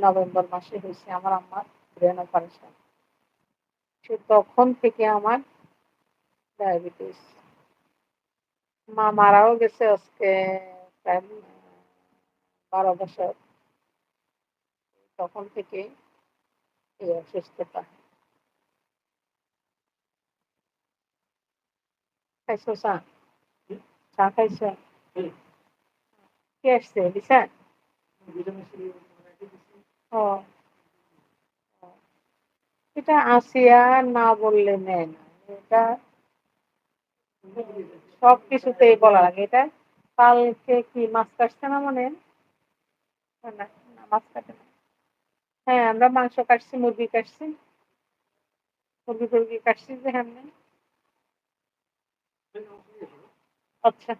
November মাসে হয়েছে আমার আম্মার ব্রেন অপারেশন সে তখন থেকে আমার ডায়াবেটিস মা মারাও গেছে আজকে প্রায় বারো বছর। তখন থেকে এই অসুস্থতা। খাইছো চা? চা খাইছো? কে আসছে? বিশাল ও এটা আসিয়া না বললে নেয় না। এটা সব কিছুতেই বলা লাগে। এটা কালকে কি মাছ কাটছে না মানে? মাছ কাটে না। হ্যাঁ আমরা মাংস কাটছি, মুরগি কাটছি। মুরগি টুরগি কাটছি যে হ্যাঁ। আচ্ছা।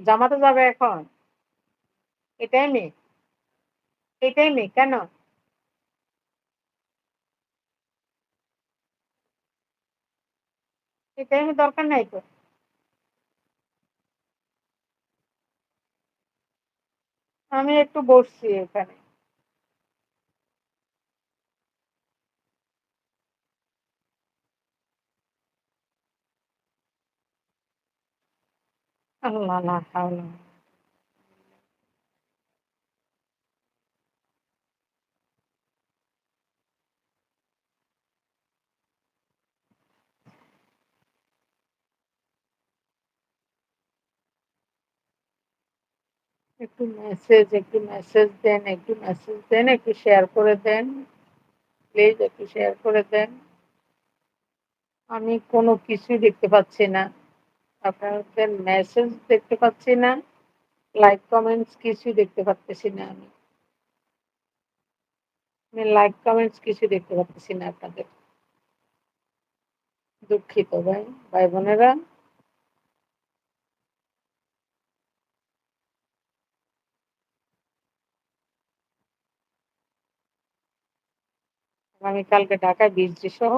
জামাতে যাবে এখন? এটাই মেয়ে। এটাই মেয়ে, কেন? এটাই দরকার নাই তো। আমি একটু বসছি এখানে। একটু মেসেজ একটু মেসেজ দেন, একটু মেসেজ দেন, একটু শেয়ার করে দেন। প্লিজ একটু শেয়ার করে দেন। আমি কোনো কিছুই দেখতে পাচ্ছি না। আপনাদের মেসেজ দেখতে পাচ্ছি না লাইক কমেন্টস কিছুই দেখতে পাচ্ছি না আমি। আমি লাইক কমেন্টস কিছু দেখতে পাচ্ছি না আপনাদের। দুঃখিত ভাই ভাই বোনেরা। আগামীকালকে ঢাকায় বৃষ্টি সহ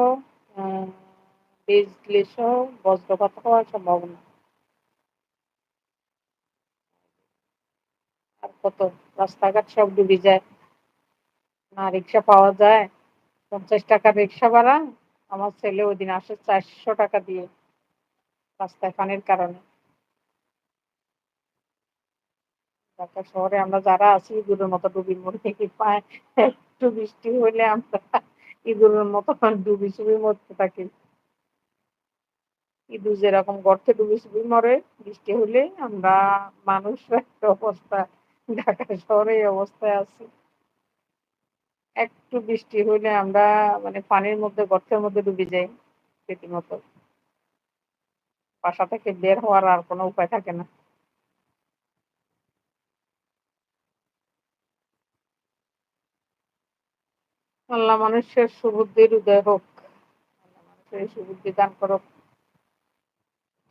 সহ বজ্রপাত হওয়ার সম্ভাবনা। আর কত? রাস্তাঘাট সব ডুবে যায়। না রিক্সা পাওয়া যায়। পঞ্চাশ টাকা রিক্সা ভাড়া। আমার ছেলে ওই দিন আসে চারশো টাকা দিয়ে রাস্তায় পানির কারণে। ঢাকা শহরে আমরা যারা আছি, ইঁদুরের মতো ডুবির মধ্যে কি পায়। একটু বৃষ্টি হলে আমরা ইঁদুরের মতো ডুবি চুবি মরতে থাকি। ইঁদুর যেরকম গর্তে ডুবি চুবি মরে বৃষ্টি হলে আমরা মানুষ একটা অবস্থা, ঢাকা শহরে এই অবস্থায় আছি। একটু বৃষ্টি হলে আমরা মানে পানির মধ্যে, গর্তের মধ্যে ডুবে যাই রীতিমতো। বাসা থেকে বের হওয়ার আর কোনো উপায় থাকে না। আল্লাহ মানুষের সুবুদ্ধির উদয় হোক। আল্লাহ মানুষের সুবুদ্ধি দান করুক।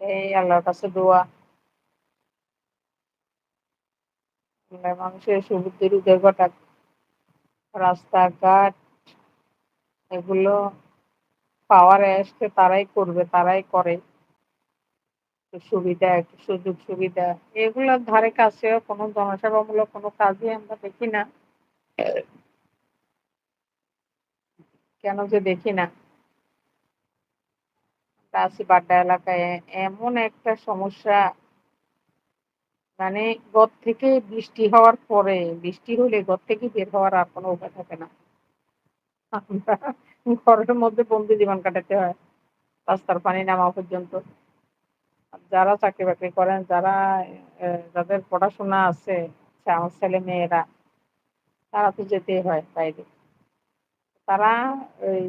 এই আল্লাহর কাছে দোয়া। মানুষের সুবুদ্ধির উদয় ঘটাক রাস্তাঘাট, এগুলো পাওয়ার আসতে তারাই করবে, তারাই করে। সুবিধা, একটু সুযোগ সুবিধা। এগুলোর ধারে কাছেও কোনো জনসেবামূলক কোনো কাজই আমরা দেখি না। কেন যে দেখি না? আছি বাড্ডা এলাকায়। এমন একটা সমস্যা মানে ঘর থেকে বৃষ্টি হওয়ার পরে, বৃষ্টি হলে ঘর থেকে বের হওয়ার আর কোনো উপায় থাকে না। ঘরের মধ্যে বন্দি জীবন কাটাতে হয়, রাস্তার পানি নামা পর্যন্ত। যারা চাকরি বাকরি করেন, যারা যাদের পড়াশোনা আছে আমার ছেলে মেয়েরা, তারা তো যেতেই হয় বাইরে। তারা ওই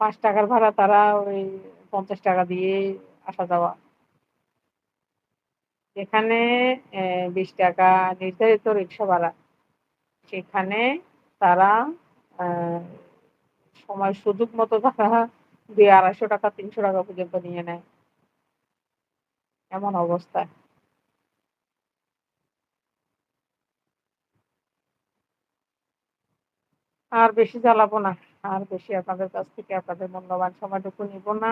পাঁচ টাকার ভাড়া তারা ওই পঞ্চাশ টাকা দিয়ে আসা যাওয়া। যেখানে বিশ টাকা নির্ধারিত রিক্সা ভাড়া সেখানে তারা সময় সুযোগ মতো তারা দুই আড়াইশো টাকা, তিনশো টাকা পর্যন্ত নিয়ে নেয়। এমন অবস্থায়। আর বেশি জ্বালাবো না। আর বেশি আপনাদের কাছ থেকে আপনাদের মূল্যবান সময়টুকু নিব না।